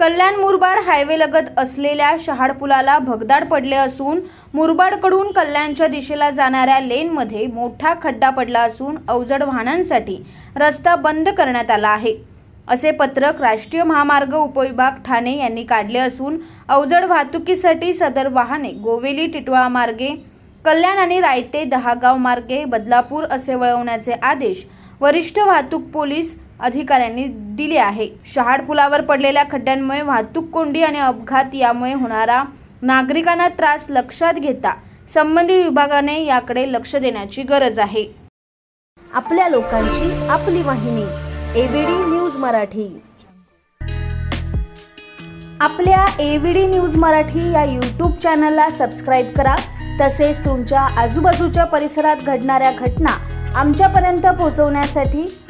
कल्याण मुरबाड हायवेलगत असलेल्या शहाड पुलाला भगदाड पडले असून मुरबाडकडून कल्याणच्या दिशेला जाणाऱ्या लेनमध्ये मोठा खड्डा पडला असून अवजड वाहनांसाठी रस्ता बंद करण्यात आला आहे. असे पत्रक राष्ट्रीय महामार्ग उपविभाग ठाणे यांनी काढले असून अवजड वाहतुकीसाठी सदर वाहने गोवेली टिटवाळा मार्गे कल्याण आणि रायते दहागाव मार्गे बदलापूर असे वळवण्याचे आदेश वरिष्ठ वाहतूक पोलीस अधिकाऱ्यांनी दिले आहे. शहाड पुलावर पडलेल्या खड्ड्यांमुळे वाहतूक कोंडी आणि अपघात यामुळे होणारा नागरिकांना त्रास लक्षात घेता संबंधित विभागाने याकडे लक्ष देण्याची गरज आहे. आपल्या लोकांची आपली वाहिनी एबीडी न्यूज मराठी. आपल्या एबीडी न्यूज मराठी या यूट्यूब चॅनलला सबस्क्राईब करा. तसेच तुमच्या आजूबाजूच्या परिसरात घडणाऱ्या घटना आमच्यापर्यंत पोहोचवण्यासाठी